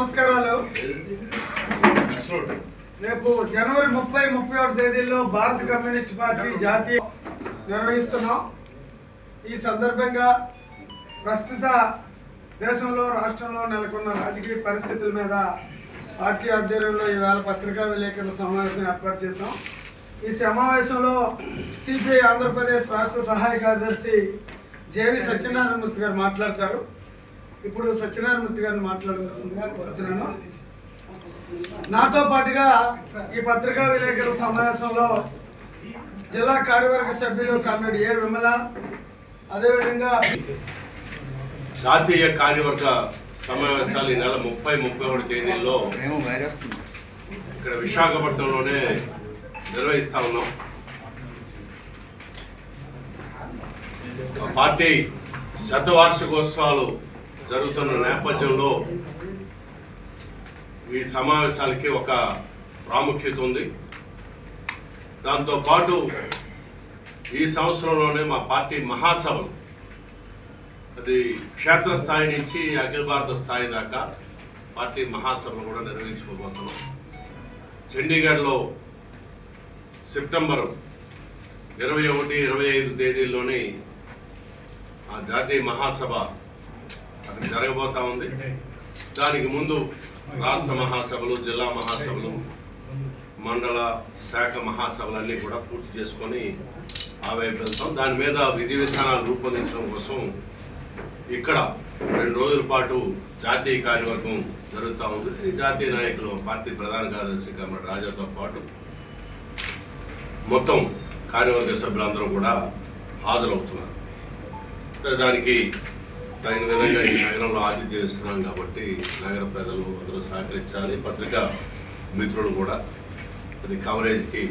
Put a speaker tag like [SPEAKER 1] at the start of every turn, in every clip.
[SPEAKER 1] నమస్కారాలు. రేపు జనవరి ముప్పై ముప్పై ఒకటి తేదీల్లో భారత కమ్యూనిస్ట్ పార్టీ జాతీయ నిర్వహిస్తున్నాం. ఈ సందర్భంగా ప్రస్తుత దేశంలో రాష్ట్రంలో నెలకొన్న రాజకీయ పరిస్థితుల మీద పార్టీ ఆధ్వర్యంలో ఈవేళ పత్రికా విలేకరుల సమావేశం ఏర్పాటు చేశాం. ఈ సమావేశంలో సిపిఐ ఆంధ్రప్రదేశ్ రాష్ట్ర సహాయ కార్యదర్శి జేవి సత్యనారాయణమూర్తి గారు మాట్లాడతారు. ఇప్పుడు సత్యనారాయణమూర్తి గారిని మాట్లాడవలసిందిగా కోరుతున్నాను. నాతో పాటుగా ఈ పత్రికా విలేకరుల సమావేశంలో జిల్లా కార్యవర్గ సభ్యులు కమ్రేడ్ ఏ విమల అదేవిధంగా
[SPEAKER 2] జాతీయ కార్యవర్గ సమావేశాలు ఈ నెల ముప్పై ముప్పై ఒకటి తేదీల్లో ఇక్కడ విశాఖపట్నంలోనే నిర్వహిస్తా ఉన్నాం. పార్టీ శతవార్షికోత్సవాలు జరుగుతున్న నేపథ్యంలో ఈ సమావేశాలకి ఒక ప్రాముఖ్యత ఉంది. దాంతోపాటు ఈ సంవత్సరంలోనే మా పార్టీ మహాసభలు అది క్షేత్రస్థాయి నుంచి అఖిల భారత స్థాయి దాకా పార్టీ మహాసభలు కూడా నిర్వహించుకోబోతున్నాం. చండీగఢ్లో సెప్టెంబర్ ఇరవై ఒకటి ఇరవై ఐదు తేదీల్లోని ఆ జాతీయ మహాసభ అక్కడ జరగబోతా ఉంది. దానికి ముందు రాష్ట్ర మహాసభలు జిల్లా మహాసభలు మండల శాఖ మహాసభలన్నీ కూడా పూర్తి చేసుకొని ఆ వెళ్తాం దాని మీద విధి విధానాలు రూపొందించడం కోసం ఇక్కడ రెండు రోజుల పాటు జాతీయ కార్యవర్గం జరుగుతూ ఉంది. జాతీయ నాయకులు పార్టీ ప్రధాన కార్యదర్శి కమర్ రాజాతో పాటు మొత్తం కార్యవర్గ సభ్యులందరూ కూడా హాజరవుతున్నారు. దానికి తగిన విధంగా ఈ నగరంలో ఆతిథ్యం ఇస్తున్నాం కాబట్టి నగర ప్రజలు అందరూ సహకరించాలి. పత్రికా మిత్రులు కూడా అది కవరేజ్కి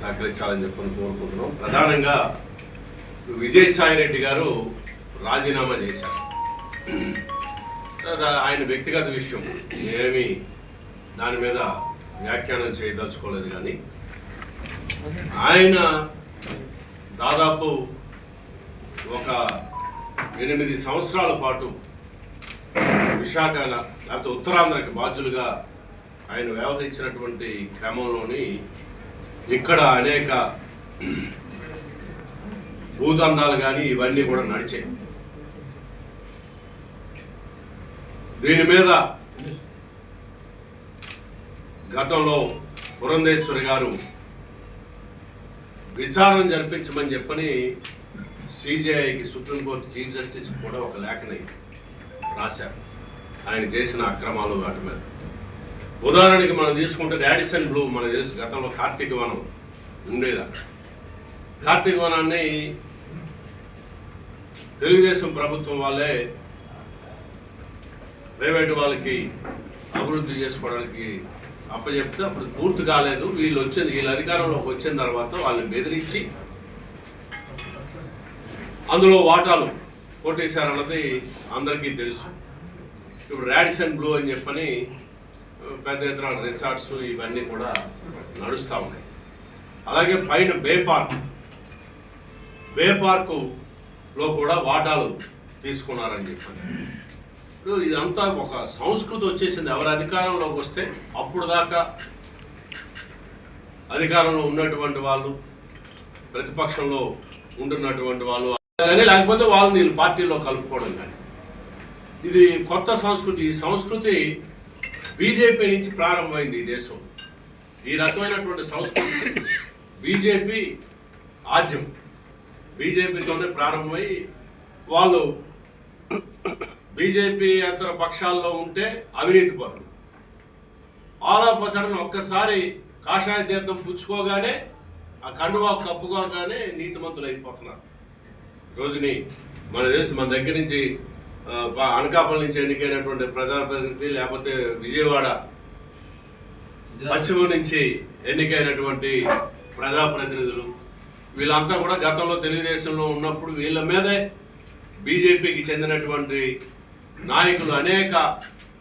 [SPEAKER 2] సహకరించాలని చెప్పని కోరుకుంటున్నాం. ప్రధానంగా విజయసాయి రెడ్డి గారు రాజీనామా చేశారు. ఆయన వ్యక్తిగత విషయం నేనేమి దాని మీద వ్యాఖ్యానం చేయదలుచుకోలేదు కానీ ఆయన దాదాపు ఒక ఎనిమిది సంవత్సరాల పాటు విశాఖ లేకపోతే ఉత్తరాంధ్రకి బాధ్యులుగా ఆయన వ్యవహరించినటువంటి క్రమంలోని ఇక్కడ అనేక భూదందాలు కానీ ఇవన్నీ కూడా నడిచాయి. దీని మీద గతంలో పురంధేశ్వరి గారు విచారణ జరిపించమని చెప్పని సిజేఐకి సుప్రీంకోర్టు చీఫ్ జస్టిస్ కూడా ఒక లేఖని రాశారు. ఆయన చేసిన అక్రమాలు వాటి మీద. ఉదాహరణకి మనం తీసుకుంటే రాడిసన్ బ్లూ మన తెలుసు గతంలో కార్తీక వనం ఉండేది అక్కడ. కార్తీక వనాన్ని తెలుగుదేశం ప్రభుత్వం వాళ్ళే ప్రైవేట్ వాళ్ళకి అభివృద్ధి చేసుకోవడానికి అప్పచెప్తే అప్పుడు పూర్తి కాలేదు. వీళ్ళు వచ్చింది వీళ్ళ అధికారంలోకి వచ్చిన తర్వాత వాళ్ళని బెదిరించి అందులో వాటాలు కొట్టేశారన్నది అందరికీ తెలుసు. ఇప్పుడు రాడిసన్ బ్లూ అని చెప్పని పెద్ద ఎత్తున రిసార్ట్స్ ఇవన్నీ కూడా నడుస్తూ ఉన్నాయి. అలాగే పైన బే పార్క్ బే పార్కులో కూడా వాటాలు తీసుకున్నారని చెప్పి ఇప్పుడు ఇదంతా ఒక సంస్కృతి వచ్చేసింది. ఎవరి అధికారంలోకి వస్తే అప్పుడు దాకా అధికారంలో ఉన్నటువంటి వాళ్ళు ప్రతిపక్షంలో ఉంటున్నటువంటి వాళ్ళు కానీ లేకపోతే వాళ్ళని వీళ్ళు పార్టీలో కలుపుకోవడం కానీ. ఇది కొత్త సంస్కృతి. ఈ సంస్కృతి బీజేపీ నుంచి ప్రారంభమైంది ఈ దేశం. ఈ రకమైనటువంటి సంస్కృతి బీజేపీ ఆద్యం. బీజేపీతోనే ప్రారంభమై వాళ్ళు బీజేపీ ఇతర పక్షాల్లో ఉంటే అవినీతి పరులు. ఆల్ ఆఫ్ సడన్ ఒక్కసారి కాషాయ తీర్థం పుచ్చుకోగానే ఆ కండువా కప్పుకోగానే నీతిమంతులు అయిపోతున్నారు. రోజుని మన దేశం మన దగ్గర నుంచి అనకాపల్లి నుంచి ఎన్నికైనటువంటి ప్రజాప్రతినిధి లేకపోతే విజయవాడ పశ్చిమ నుంచి ఎన్నికైనటువంటి ప్రజాప్రతినిధులు వీళ్ళంతా కూడా గతంలో తెలుగుదేశంలో ఉన్నప్పుడు వీళ్ళ మీదే బీజేపీకి చెందినటువంటి నాయకులు అనేక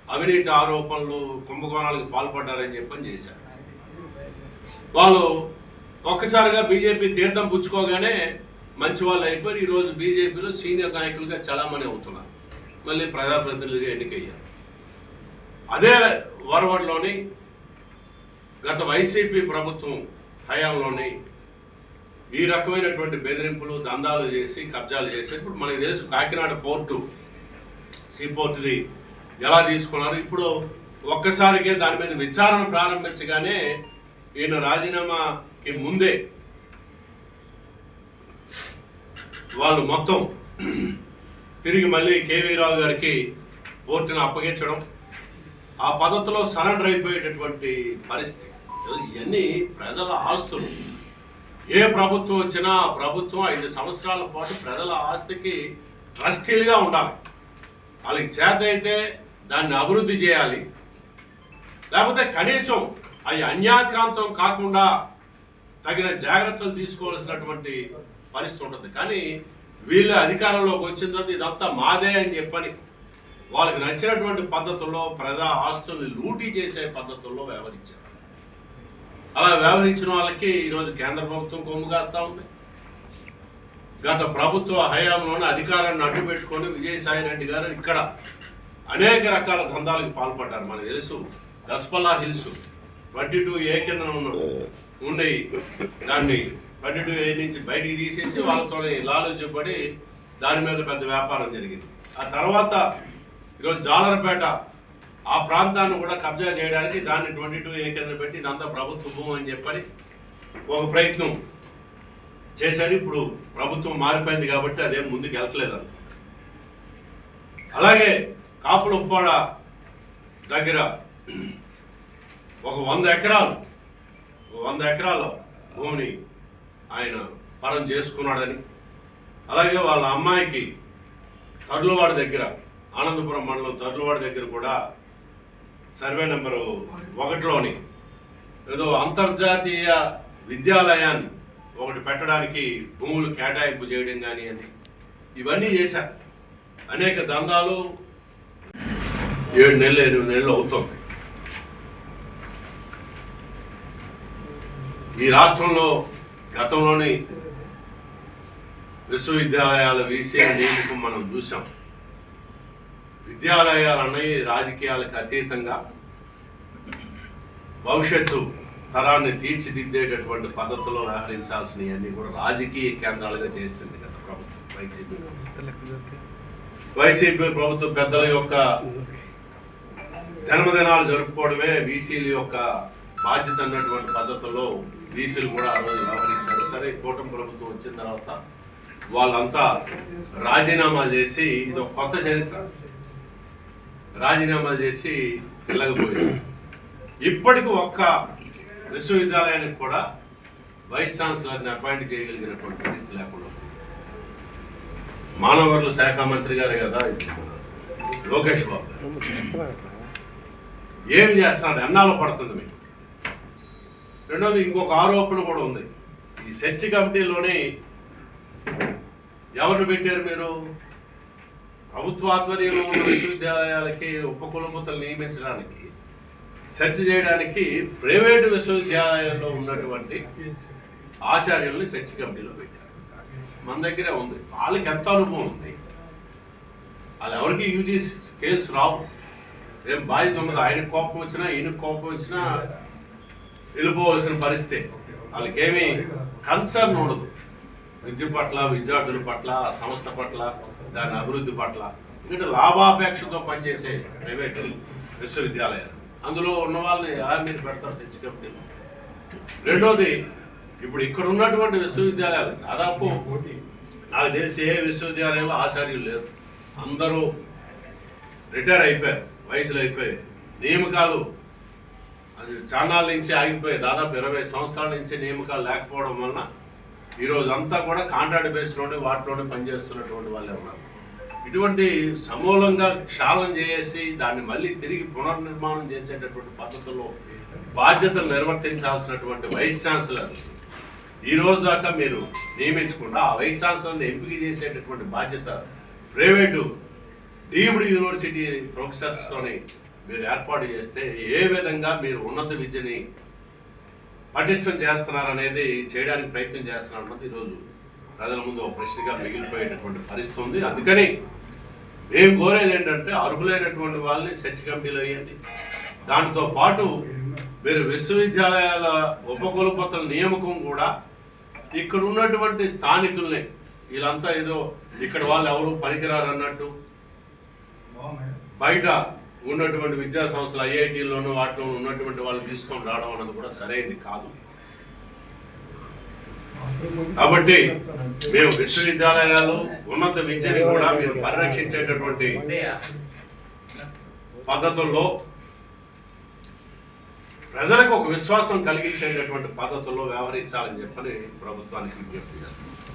[SPEAKER 2] అవినీతి ఆరోపణలు కుంభకోణాలకు పాల్పడ్డారని చెప్పని చేశారు. వాళ్ళు ఒక్కసారిగా బీజేపీ తీర్థం పుచ్చుకోగానే మంచి వాళ్ళు అయిపోయి ఈరోజు బీజేపీలో సీనియర్ నాయకులుగా చలామణి అవుతున్నారు. మళ్ళీ ప్రజాప్రతినిధులుగా ఎన్నికయ్యారు. అదే వరవడ్లోని గత వైసీపీ ప్రభుత్వం హయాంలోని ఈ రకమైనటువంటి బెదిరింపులు దందాలు చేసి కబ్జాలు చేసి ఇప్పుడు మనకి తెలుసు కాకినాడ పోర్టు సీ పోర్టుది ఎలా తీసుకున్నారు. ఇప్పుడు ఒక్కసారికే దాని మీద విచారణ ప్రారంభించగానే ఈయన రాజీనామాకి ముందే వాళ్ళు మొత్తం తిరిగి మళ్ళీ కేవీ రావు గారికి ఓటుని అప్పగించడం ఆ పద్ధతిలో సరెండర్ అయిపోయేటటువంటి పరిస్థితి. ఇవన్నీ ప్రజల ఆస్తులు. ఏ ప్రభుత్వం వచ్చినా ఆ ప్రభుత్వం ఐదు సంవత్సరాల పాటు ప్రజల ఆస్తికి ట్రస్టీలుగా ఉండాలి. వాళ్ళకి చేత అయితే దాన్ని అభివృద్ధి చేయాలి. లేకపోతే కనీసం అవి అన్యాక్రాంతం కాకుండా తగిన జాగ్రత్తలు తీసుకోవాల్సినటువంటి పరిస్థితి ఉంటుంది. కానీ వీళ్ళ అధికారంలోకి వచ్చిన తర్వాత ఇదంతా మాదే అని చెప్పని వాళ్ళకి నచ్చినటువంటి పద్ధతుల్లో ప్రజా ఆస్తుల్ని లూటీ చేసే పద్ధతుల్లో వ్యవహరించారు. అలా వ్యవహరించిన వాళ్ళకి ఈరోజు కేంద్ర ప్రభుత్వం కొమ్ము కాస్తా ఉంది. గత ప్రభుత్వ హయాంలోనే అధికారాన్ని అడ్డు పెట్టుకొని విజయసాయి రెడ్డి గారు ఇక్కడ అనేక రకాల దందాలకు పాల్పడ్డారు. మనకు తెలుసు Daspalla hills twenty two A కింద ఉన్న ఉండే దాన్ని పన్నెండు టూ నుంచి బయటికి తీసేసి వాళ్ళతో లాలోచిపడి దాని మీద పెద్ద వ్యాపారం జరిగింది. ఆ తర్వాత ఈరోజు జాలరపేట ఆ ప్రాంతాన్ని కూడా కబ్జా చేయడానికి దాన్ని ట్వంటీ టూ ఏ కింద పెట్టి ఇదంతా ప్రభుత్వ భూమి అని చెప్పని ఒక ప్రయత్నం చేశారు. ఇప్పుడు ప్రభుత్వం మారిపోయింది కాబట్టి అదేం ముందుకు వెళ్ళట్లేదు అలాగే కాపుల ఉప్పాడ దగ్గర ఒక వంద ఎకరాలు ఒక వంద ఎకరాల భూమిని ఆయన పరం చేసుకున్నాడని. అలాగే వాళ్ళ అమ్మాయికి తరులవాడి దగ్గర ఆనందపురం మండలం తరులవాడి దగ్గర కూడా సర్వే నెంబరు ఒకటిలోని ఏదో అంతర్జాతీయ విద్యాలయాన్ని ఒకటి పెట్టడానికి భూములు కేటాయింపు చేయడం కానీ అని ఇవన్నీ చేశారు అనేక దందాలు ఏడు నెలలు ఎనిమిది నెలలు అవుతుంది. ఈ రాష్ట్రంలో గతంలోని విశ్వవిద్యాలయాల వీసీ నియమకం మనం చూసాం విద్యాలయాలు అనేవి రాజకీయాలకు అతీతంగా భవిష్యత్తు తరాన్ని తీర్చిదిద్దేటటువంటి పద్ధతిలో వ్యవహరించాల్సినవన్నీ కూడా రాజకీయ కేంద్రాలుగా చేసింది గత ప్రభుత్వం వైసీపీ. వైసీపీ ప్రభుత్వ పెద్దల యొక్క జన్మదినాలు జరుపుకోవడమే బీసీల యొక్క బాధ్యత అన్నటువంటి పద్ధతుల్లో డీసీలు కూడా ఆ రోజు వ్యవహరించారు సరే కూటమి ప్రభుత్వం వచ్చిన తర్వాత వాళ్ళంతా రాజీనామా చేసి ఇది ఒక కొత్త చరిత్ర. రాజీనామా చేసి వెళ్ళకపోయారు. ఇప్పటికి ఒక్క విశ్వవిద్యాలయానికి కూడా వైస్ ఛాన్సలర్ని అపాయింట్ చేయగలిగినటువంటి పరిస్థితి లేకుండా ఉంది. మానవ వనరుల శాఖ మంత్రి గారు కదా లోకేష్ బాబు ఏం చేస్తున్నారు ఎన్నాళ్ళు పడుతుంది మీకు? రెండోది ఇంకొక ఆరోపణ కూడా ఉంది. ఈ సెర్చ్ కమిటీలోనే ఎవరిని పెట్టారు మీరు? ప్రభుత్వ ఆధ్వర్యంలో ఉన్న విశ్వవిద్యాలయాలకి ఉపకులపతులు నియమించడానికి సెర్చ్ చేయడానికి ప్రైవేటు విశ్వవిద్యాలయాల్లో ఉన్నటువంటి ఆచార్యుల్ని సెర్చ్ కమిటీలో పెట్టారు. మన దగ్గరే ఉంది. వాళ్ళకి ఎంత అనుభవం ఉంది? వాళ్ళు ఎవరికి యూజీ స్కేల్స్ రావు? ఏం బాధ్యత ఉండదు ఆయనకు కోపం వచ్చినా ఈయనకు కోపం వచ్చినా వెళ్ళిపోవలసిన పరిస్థితి. వాళ్ళకేమీ కన్సర్న్ ఉండదు. విద్య పట్ల విద్యార్థుల పట్ల సంస్థ పట్ల దాని అభివృద్ధి పట్ల. ఎందుకంటే లాభాపేక్షతో పనిచేసే ప్రైవేట్ విశ్వవిద్యాలయాలు. అందులో ఉన్న వాళ్ళని ఎలా మీరు పెడతారు సెర్చ్ కమిటీలో రెండోది ఇప్పుడు ఇక్కడ ఉన్నటువంటి విశ్వవిద్యాలయాలు దాదాపు నాకు తెలిసి ఏ విశ్వవిద్యాలయంలో ఆచార్యులు లేరు. అందరూ రిటైర్ అయిపోయారు వయసులో అయిపోయాయి నియమకాలు అది చానాల నుంచి ఆగిపోయి దాదాపు ఇరవై సంవత్సరాల నుంచి నియామకాలు లేకపోవడం వలన ఈరోజు అంతా కూడా కాంట్రాక్ట్ బేస్లోనే వాటిలోనే పనిచేస్తున్నటువంటి వాళ్ళే ఉన్నారు. ఇటువంటి సమూలంగా క్షాళన చేసి దాన్ని మళ్ళీ తిరిగి పునర్నిర్మాణం చేసేటటువంటి పద్ధతుల్లో బాధ్యతలు నిర్వర్తించాల్సినటువంటి వైస్ ఛాన్సలర్ ఈ రోజు దాకా మీరు నియమించకుండా ఆ వైస్ ఛాన్సలర్ని ఎంపిక చేసేటటువంటి బాధ్యత ప్రైవేటు డీమ్డ్ యూనివర్సిటీ ప్రొఫెసర్స్తోని మీరు ఏర్పాటు చేస్తే ఏ విధంగా మీరు ఉన్నత విద్యని పటిష్టం చేస్తున్నారనేది చేయడానికి ప్రయత్నం చేస్తున్నారన్నది ఈరోజు ప్రజల ముందు ఒక ప్రశ్నగా మిగిలిపోయేటటువంటి పరిస్థితి ఉంది. అందుకని మేము కోరేది ఏంటంటే అర్హులైనటువంటి వాళ్ళని సెర్చ్ కమిటీలు వేయండి దాంతో పాటు మీరు విశ్వవిద్యాలయాల ఉపకులపతుల నియామకం కూడా ఇక్కడ ఉన్నటువంటి స్థానికుల్ని వీళ్ళంతా ఏదో ఇక్కడ వాళ్ళు ఎవరు పనికిరారు అన్నట్టు బయట ఉన్నటువంటి విద్యా సంస్థలు ఐఐటీల్లోనూ వాటిలో ఉన్నటువంటి వాళ్ళు తీసుకొని రావడం అన్నది కూడా సరైనది కాదు. కాబట్టి మేము విశ్వవిద్యాలయాలు ఉన్నత విద్యని కూడా మీరు పరిరక్షించేటటువంటి పద్ధతుల్లో ప్రజలకు ఒక విశ్వాసం కలిగించేటటువంటి పద్ధతుల్లో వ్యవహరించాలని చెప్పని ప్రభుత్వానికి విజ్ఞప్తి చేస్తున్నాం.